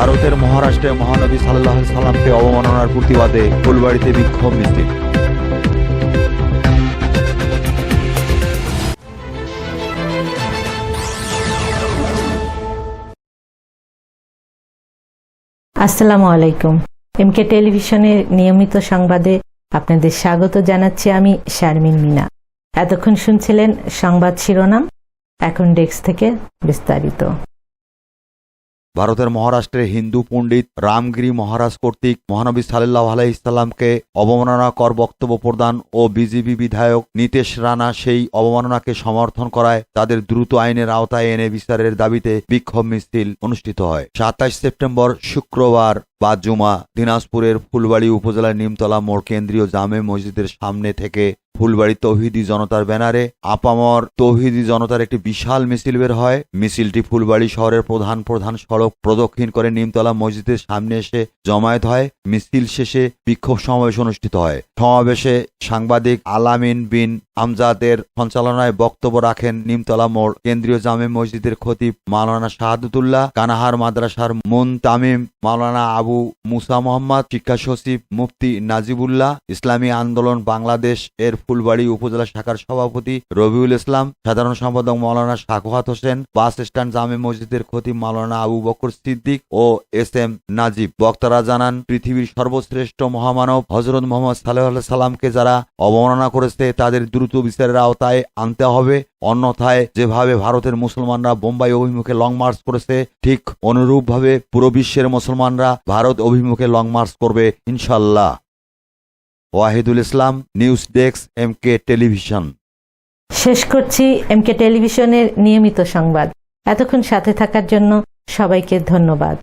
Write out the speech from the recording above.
ভারতের মহারাষ্ট্রে মহানবী সাল্লাহ সাল্লামকে অবমাননার প্রতিবাদে ফুলবাড়িতে বিক্ষোভ মিছিল। আসসালামু আলাইকুম। এমকে টেলিভিশনের নিয়মিত সংবাদে আপনাদের স্বাগত জানাচ্ছি আমি শারমিন মিনা। এতক্ষণ শুনছিলেন সংবাদ শিরোনাম, এখন ডেস্ক থেকে বিস্তারিত। ভারতের মহারাষ্ট্রের হিন্দু পণ্ডিত রামগিরি মহারাজ কর্তৃক মহানবী সাল্লাহ আলাইসাল্লামকে অবমাননাকর বক্তব্য প্রদান ও বিজেপি বিধায়ক নীতেশ রানা সেই অবমাননাকে সমর্থন করায় তাদের দ্রুত আইনের আওতায় এনে বিচারের দাবিতে বিক্ষোভ মিছিল অনুষ্ঠিত হয়। সাতাশ সেপ্টেম্বর, শুক্রবার বা জুমা দিনাজপুরের ফুলবাড়ি উপজেলার নিমতলা মোড় কেন্দ্রীয় জামে মসজিদের সামনে থেকে ফুলবাড়ি তৌহিদি জনতার ব্যানারে আপামর তৌহিদি জনতার একটি বিশাল মিছিল বের হয়। মিছিলটি ফুলবাড়ি শহরের প্রধান প্রধান সড়ক প্রদক্ষিণ করে নিমতলা মসজিদের সামনে এসে জমায়েত হয়। মিছিল শেষে বিক্ষোভ সমাবেশ অনুষ্ঠিত হয়। সমাবেশে সাংবাদিক আলামিন বিন আমজাদের সঞ্চালনায় বক্তব্য রাখেন নিমতলা মোড় কেন্দ্রীয় জামে মসজিদের খতিব মাওলানা শাহাদুল্লাহ কানাহার মাদ্রাসার মুন তামিম মাওলানা আবু মুসা মোহাম্মদ, শিক্ষা সচিব মুফতি নাজিবুল্লাহ, ইসলামী আন্দোলন বাংলাদেশ এর ফুলবাড়ি উপজেলা শাখার সভাপতি রবিউল ইসলাম, সাধারণ সম্পাদক মাওলানা শাকুহাত হোসেন, বাস স্ট্যান্ড জামে মসজিদের খতিব মাওলানা আবু বকর সিদ্দিক ও এস এম নাজিব। বক্তারা জানান, পৃথিবীর সর্বশ্রেষ্ঠ মহামানব হজরত মোহাম্মদ সাল্লাহ সাল্লামকে যারা অবমাননা করেছে, তাদের দ্রুত বিচারের আওতায় আনতে হবে। অন্যথায় যেভাবে ভারতের মুসলমানরা বোম্বাই অভিমুখে লং মার্চ করেছে, ঠিক অনুরূপভাবে পুরো বিশ্বের মুসলমানরা ভারত অভিমুখে লং মার্চ করবে ইনশাল্লাহ Wahidul Islam, news desk, M K television. শেষ করছি এমকে টেলিভিশনের নিয়মিত সংবাদ। এতক্ষণ সাথে থাকার জন্য সবাইকে ধন্যবাদ।